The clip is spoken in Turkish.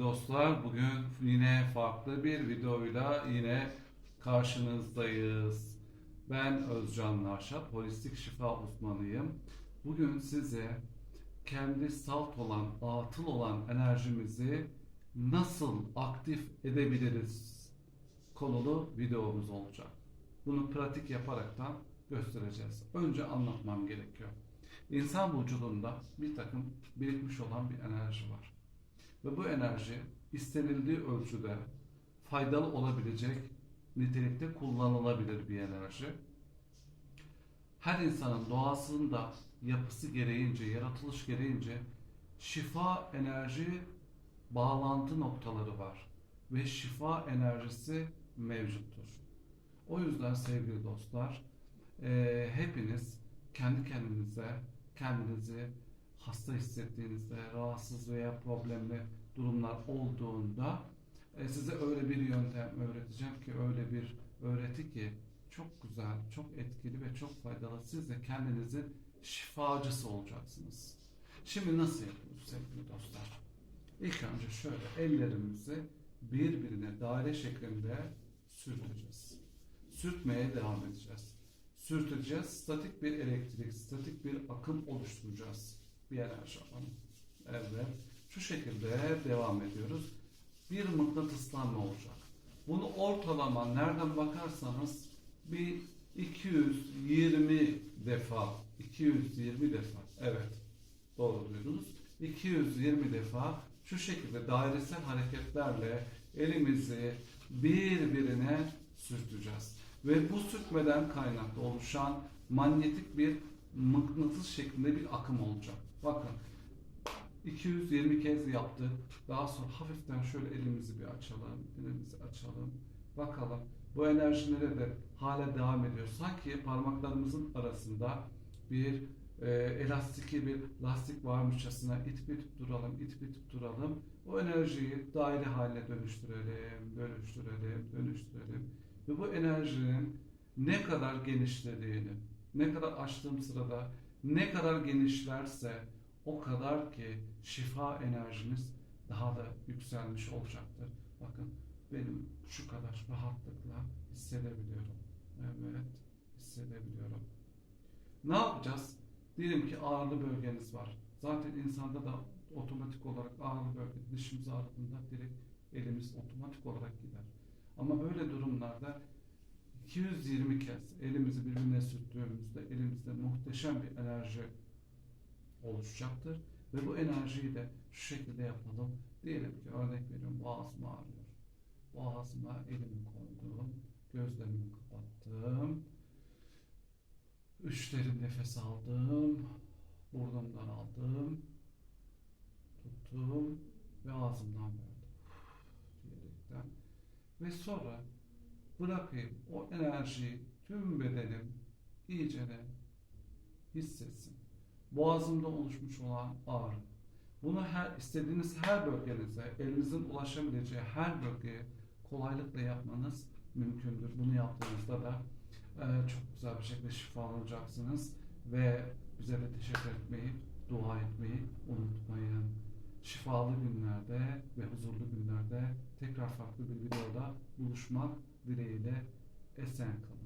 dostlar. Bugün yine farklı bir videoyla yine karşınızdayız. Ben Özcan Narşat, holistik şifa uzmanıyım. Bugün size kendi salt olan, atıl olan enerjimizi nasıl aktif edebiliriz konulu videomuz olacak. Bunu pratik yaparaktan göstereceğiz. Önce anlatmam gerekiyor. İnsan vücudunda bir takım birikmiş olan bir enerji var. Ve bu enerji istenildiği ölçüde faydalı olabilecek nitelikte kullanılabilir bir enerji. Her insanın doğasında yapısı gereğince, yaratılış gereğince şifa enerji bağlantı noktaları var ve şifa enerjisi mevcuttur. O yüzden sevgili dostlar, eee, hepiniz kendi kendinize, kendinizi hasta hissettiğinizde, rahatsız veya problemli durumlar olduğunda e, size öyle bir yöntem öğreteceğim ki, öyle bir öğreti ki çok güzel, çok etkili ve çok faydalı. Siz de kendinizin şifacısı olacaksınız. Şimdi nasıl yapıyoruz sevgili dostlar? İlk önce şöyle ellerimizi birbirine daire şeklinde sürteceğiz. Sürtmeye devam edeceğiz. Sürteceğiz. Statik bir elektrik, statik bir akım oluşturacağız. Bir enerji. Evet. Şu şekilde devam ediyoruz. Bir mıknatıslanma olacak. Bunu ortalama nereden bakarsanız bir 220 defa 220 defa evet doğru duydunuz 220 defa şu şekilde dairesel hareketlerle elimizi birbirine sürteceğiz. Ve bu sürtmeden kaynaklı oluşan manyetik bir mıknatıs şeklinde bir akım olacak. Bakın 220 kez yaptık. Daha sonra hafiften şöyle elimizi bir açalım. Elimizi açalım. Bakalım bu enerji nerede hala devam ediyor. Sanki parmaklarımızın arasında bir e, elastiki bir lastik varmışçasına itip itip duralım, itip itip duralım. O enerjiyi daire haline dönüştürelim, dönüştürelim, dönüştürelim. Ve bu enerjinin ne kadar genişlediğini, ne kadar açtığım sırada ne kadar genişlerse o kadar ki şifa enerjiniz daha da yükselmiş olacaktır. Bakın benim şu kadar rahatlıkla hissedebiliyorum. Evet, hissedebiliyorum. Ne yapacağız? Diyelim ki ağırlı bölgeniz var. Zaten insanda da otomatik olarak ağırlı bölge dişimiz ağrıdığında direkt elimiz otomatik olarak gider. Ama böyle durumlarda 220 kez elimizi birbirine sürttüğümüzde elimizde muhteşem bir enerji oluşacaktır. Ve bu enerjiyi de şu şekilde yapalım. Diyelim ki örnek veriyorum boğazım ağrıyor. Boğazıma elimi koydum. Gözlerimi kapattım. Üç derin nefes aldım. Burnumdan aldım. Tuttum ve ağzımdan verdim. Diyerekten. Ve sonra bırakayım o enerjiyi tüm bedenim iyicene hissetsin. Boğazımda oluşmuş olan ağrı. Bunu her istediğiniz her bölgenize, elinizin ulaşabileceği her bölgeye kolaylıkla yapmanız mümkündür. Bunu yaptığınızda da e, çok güzel bir şekilde şifalanacaksınız ve bize de teşekkür etmeyi, dua etmeyi unutmayın. Şifalı günlerde ve huzurlu günlerde tekrar farklı bir videoda buluşmak dileğiyle esen kalın.